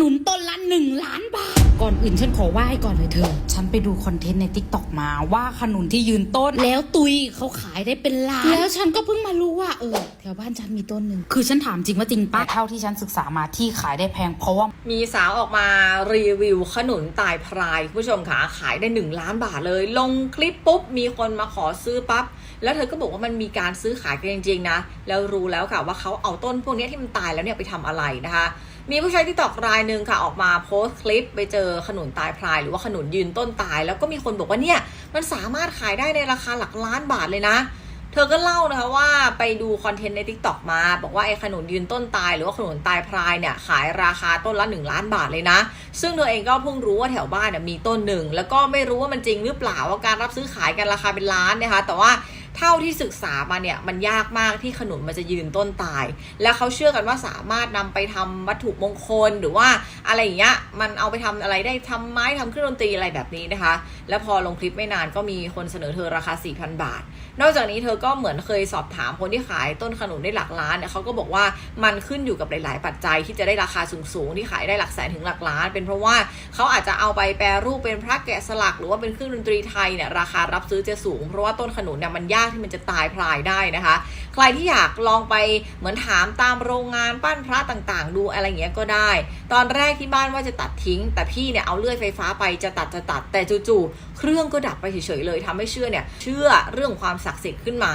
นุนต้นละหนึ่งล้านบาท ก่อนอื่นฉันขอไหว้ก่อนเลยเธอ ฉันไปดูคอนเทนต์ในทิกตอกมาว่าขนุนที่ยืนต้น แล้วตุยเขาขายได้เป็นล้าน แล้วฉันก็เพิ่งมารู้ว่าเออแถวบ้านฉันมีต้นหนึ่ง คือฉันถามจริงว่าจริงปะเท่าที่ฉันศึกษามาที่ขายได้แพงเพราะว่า มีสาวออกมารีวิวขนุนตายพรายคุณผู้ชมค่ะขายได้ 1 ล้านบาทเลย ลงคลิปปุ๊บมีคนมาขอซื้อปั๊บแล้วเธอก็บอกว่ามันมีการซื้อขายกันจริงๆนะ แล้วรู้แล้วค่ะว่าเขาเอาต้นพวกเนี้ยที่มันตายแล้วเนี่ยไปทำอะไรนะคะ มีผู้ใช้ที่ตอกรายหนึ่งค่ะ ออกมาโพสต์คลิปไปเจอขนุนตายพราย หรือว่าขนุนยืนต้นตาย แล้วก็มีคนบอกว่าเนี่ยมันสามารถขายได้ในราคาหลักล้านบาทเลยนะ เธอก็เล่านะคะว่าไปดูคอนเทนต์ใน t ิ k t o k มา บอกว่าไอ้ขนุนยืนต้นตาย หรือว่าขนุนตายพรายเนี่ยขายราคาต้นละ 1 ล้านบาทเลยนะ ซึ่งเธอเองก็เพิ่งรู้ว่าแถวบ้านเนี่ยมีต้นหนึ่งแล้วก็ไม่รู้ว่ามันจริงหรือเปล่าว่าการรับซื้อขายกันราคาเป็นล้านนะคะ แต่ว่า เท่าที่ศึกษามาเนี่ยมันยากมากที่ขนุนมันจะยืนต้นตาย แล้วเขาเชื่อกันว่าสามารถนำไปทำวัตถุมงคลหรือว่าอะไรอย่างเงี้ยมันเอาไปทำอะไรได้ทำไม้ทำเครื่องดนตรีอะไรแบบนี้นะคะ แล้วพอลงคลิปไม่นานก็มีคนเสนอเธอราคา 4,000 บาท นอกจากนี้เธอก็เหมือนเคยสอบถามคนที่ขายต้นขนุนได้หลักล้านเนี่ยเขาก็บอกว่ามันขึ้นอยู่กับหลาย ๆ ปัจจัยที่จะได้ราคาสูง ๆ ที่ขายได้หลักแสนถึงหลักล้าน เป็นเพราะว่าเขาอาจจะเอาไปแปรรูปเป็นพระแกะสลัก หรือว่าเป็นเครื่องดนตรีไทยเนี่ยราคารับซื้อจะสูงเพราะว่าต้นขนุนเนี่ยมันยากที่มันจะตายพลายได้นะคะ ใครที่อยากลองไปเหมือนถามตามโรงงานปั้นพระต่างๆ ดูอะไรเงี้ยก็ได้ ตอนแรกที่บ้านว่าจะตัดทิ้ง แต่พี่เนี่ยเอาเลื่อยไฟฟ้าไปจะตัดจะตัดแต่จู่ๆเครื่องก็ดับไปเฉยๆเลยทำให้เชื่อเนี่ยเชื่อเรื่องความศักดิ์สิทธิ์ขึ้นมา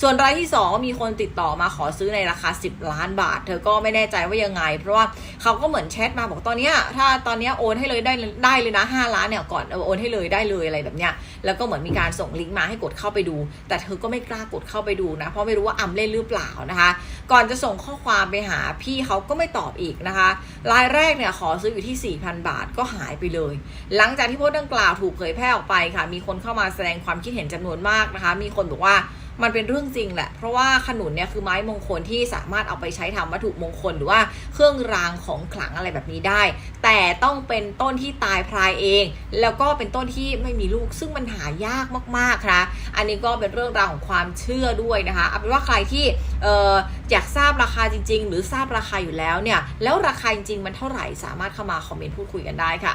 ส่วนรายที่ 2 มีคนติดต่อมาขอซื้อในราคา 10 ล้านบาท เธอก็ไม่แน่ใจว่ายังไง เพราะว่าเขาก็เหมือนแชทมาบอกตอนเนี้ยถ้าตอนเนี้ยโอนให้เลยได้ได้เลยนะ5ล้านเนี่ยก่อนโอนให้เลยได้เลยอะไรแบบเนี้ยแล้วก็เหมือนมีการส่งลิงก์มาให้กดเข้าไปดู แต่เธอก็ไม่กล้ากดเข้าไปดูนะเพราะไม่รู้ว่าอำเล่นหรือเปล่านะคะ ก่อนจะส่งข้อความไปหาพี่เขาก็ไม่ตอบอีกนะคะรายแรกเนี่ยขอซื้ออยู่ที่ 4,000 บาทก็หายไปเลย หลังจากที่โพสต์ดังกล่าวถูกเผยแพร่ออกไปค่ะ มีคนเข้ามาแสดงความคิดเห็นจำนวนมากนะคะ มีคนบอกว่า มันเป็นเรื่องจริงแหละ เพราะว่าขนุนเนี่ยคือไม้มงคลที่สามารถเอาไปใช้ทำวัตถุมงคลหรือว่าเครื่องรางของขลังอะไรแบบนี้ได้ แต่ต้องเป็นต้นที่ตายพรายเอง แล้วก็เป็นต้นที่ไม่มีลูกซึ่งมันหายากมากๆค่ะอันนี้ก็เป็นเรื่องราวของความเชื่อด้วยนะคะเอาเป็นว่าใครที่เอออยากทราบราคาจริง ๆ หรือทราบราคาอยู่แล้วเนี่ยแล้วราคาจริงๆมันเท่าไหร่สามารถเข้ามาคอมเมนต์พูดคุยกันได้ค่ะ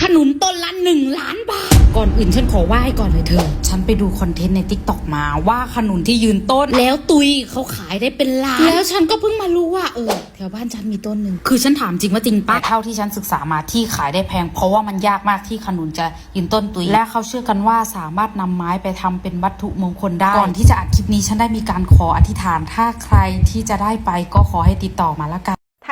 ขนุนต้นละหนึ่งล้านบาท ก่อนอื่นฉันขอไหว้ก่อนเลยเธอ ฉันไปดูคอนเทนต์ในทิกตอกมาว่าขนุนที่ยืนต้น แล้วตุยเขาขายได้เป็นล้าน แล้วฉันก็เพิ่งมารู้ว่าเออแถวบ้านฉันมีต้นหนึ่ง คือฉันถามจริงว่าจริงปะเท่าที่ฉันศึกษามาที่ขายได้แพง เพราะว่ามันยากมากที่ขนุนจะยืนต้นตุย และเขาเชื่อกันว่าสามารถนำไม้ไปทำเป็นวัตถุมงคลได้ ก่อนที่จะอัดคลิปนี้ฉันได้มีการขออธิษฐาน ถ้าใครที่จะได้ไปก็ขอให้ติดต่อมาละกัน